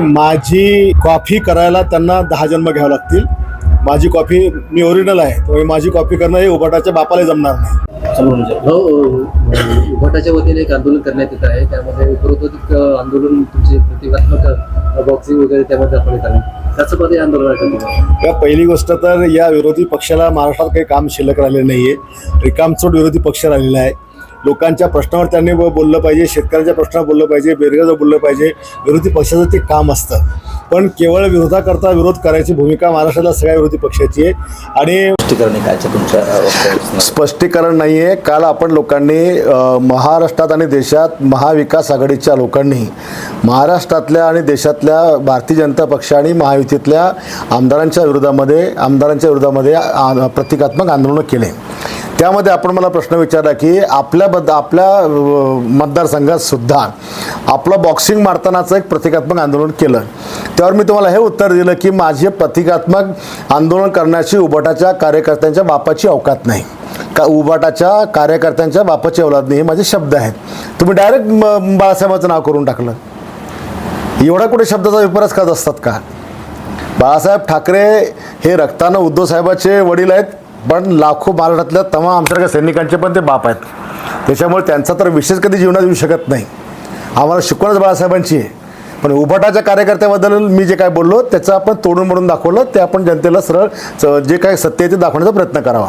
माझी कॉफी करायला त्यांना दहा जन्म घ्यावं लागतील. माझी कॉफी मी ओरिजिनल आहे त्यामुळे माझी कॉफी करणं हे उबाटाच्या बापाला जमणार नाही. हो उभाटाच्या वतीने एक आंदोलन करण्यात येत आहे. त्यामध्ये उपरोत्तर आंदोलन तुमचे प्रतिकात्मक बॉक्सिंग वगैरे त्यामध्ये दाखवण्यात आले त्याचं आंदोलन या पहिली गोष्ट तर या विरोधी पक्षाला महाराष्ट्रात काही काम शिल्लक राहिलेलं नाही आहे रिकामचोट विरोधी पक्ष राहिलेला आहे. लोकांच्या प्रश्नावर त्यांनी बोललं पाहिजे शेतकऱ्यांच्या प्रश्नावर बोललं पाहिजे बेरोजगार बोललं पाहिजे. विरोधी पक्षाचं ते काम असतं. पण केवळ विरोधाकरता विरोध करायची भूमिका महाराष्ट्रातल्या सगळ्या विरोधी पक्षाची आहे. आणि स्पष्टीकरण आहे कालच्या तुमच्या वक्तव्यात? स्पष्टीकरण नाही आहे काल आपण लोकांनी महाराष्ट्रात आणि देशात महाविकास आघाडीच्या लोकांनी महाराष्ट्रातल्या आणि देशातल्या भारतीय जनता पक्ष आणि महायुतीतल्या आमदारांच्या विरोधामध्ये आमदारांच्या विरोधामध्ये प्रतिकात्मक आंदोलनं केले. त्यामध्ये आपण मला प्रश्न विचारला की आपल्याबद्दल आपल्या मतदारसंघात सुद्धा आपलं बॉक्सिंग मारतानाचं एक प्रतिकात्मक आंदोलन केलं. त्यावर मी तुम्हाला हे उत्तर दिलं की माझे प्रतिकात्मक आंदोलन करण्याची उबटाच्या कार्यकर्त्यांच्या बापाची अवकात नाही. का उबाटाच्या कार्यकर्त्यांच्या बापाची अवलाद नाही हे माझे शब्द आहेत. तुम्ही डायरेक्ट बाळासाहेबाचं नाव करून टाकलं. एवढा कुठे शब्दाचा विपरास करत असतात का? बाळासाहेब ठाकरे हे रक्तानं उद्धव साहेबाचे वडील आहेत. पण लाखो महाराष्ट्रातल्या तमाम आमच्यासारख्या सैनिकांचे पण ते बाप आहेत. त्याच्यामुळे त्यांचा तर विशेष कधी जीवनात येऊ शकत नाही. आम्हाला शिकवणच बाळासाहेबांची आहे. पण उभाटाच्या कार्यकर्त्याबद्दल मी जे काय बोललो त्याचं आपण तोडून मोडून दाखवलं ते आपण जनतेला सरळ च- जे काय सत्य आहे ते दाखवण्याचा प्रयत्न करावा.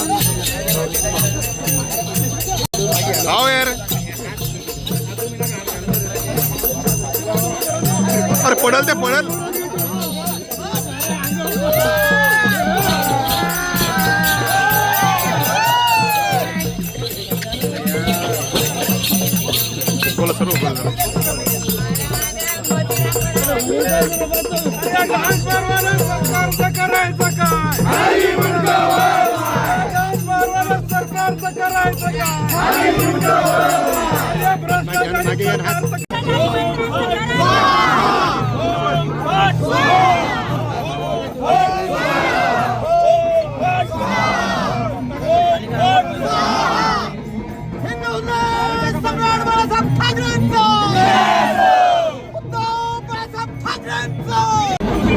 अरे पडल ते पडल बोला सर्व बोला. सम्राट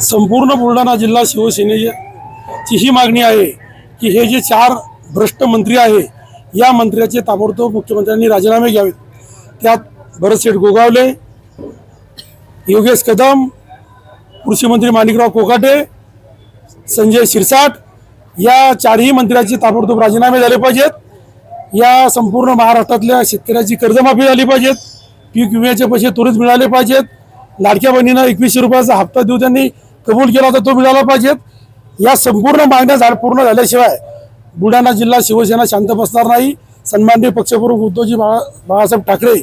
संपूर्ण बुलढाणा जिल्हा शिवसेनेची ही मागणी आहे की हे जे चार भ्रष्ट मंत्री आहे या मंत्र्याचे ताबडतोब मुख्यमंत्र्यांनी राजीनामे घ्यावेत. त्यात भरतशेठ गोगावले योगेश कदम कृषीमंत्री माणिकराव कोकाटे संजय शिरसाट या चारही मंत्र्याचे ताबडतोब राजीनामे झाले पाहिजेत. या संपूर्ण महाराष्ट्रातल्या शेतकऱ्याची कर्जमाफी झाली पाहिजेत. पीक विम्याचे पैसे त्वरित मिळाले पाहिजेत. लाडक्या बहिणीनं एकवीसशे रुपयाचा हप्ता देऊ त्यांनी. कबूल केला होता तो मिळाला पाहिजेत या संपूर्ण मागण्या झाड पूर्ण झाल्याशिवाय बुलढाणा जिल्हा शिवसेना शांत बसणार नाही. सन्माननीय पक्षप्रमुख उद्धवजी बाळा बाळासाहेब ठाकरे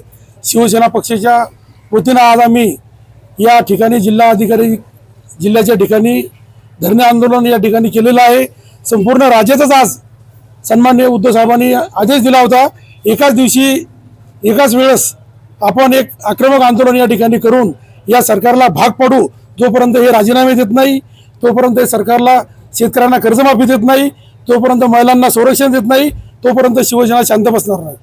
शिवसेना पक्षाच्या वतीनं आज आम्ही या ठिकाणी जिल्हा अधिकारी जिल्ह्याच्या ठिकाणी धरणे आंदोलन या ठिकाणी केलेलं आहे. संपूर्ण राज्याचाच आज सन्माननीय उद्धव साहेबांनी आदेश दिला होता. एकाच दिवशी एकाच वेळेस आपण एक आक्रमक आंदोलन या ठिकाणी करून या सरकारला भाग पाडू जोपर्यंत हे राजीनामे देत नाही तोपर्यंत हे सरकारला शेतकऱ्यांना कर्जमाफी देत नाही तोपर्यंत महिलांना संरक्षण देत नाही तोपर्यंत शिवसेना शांत बसणार नाही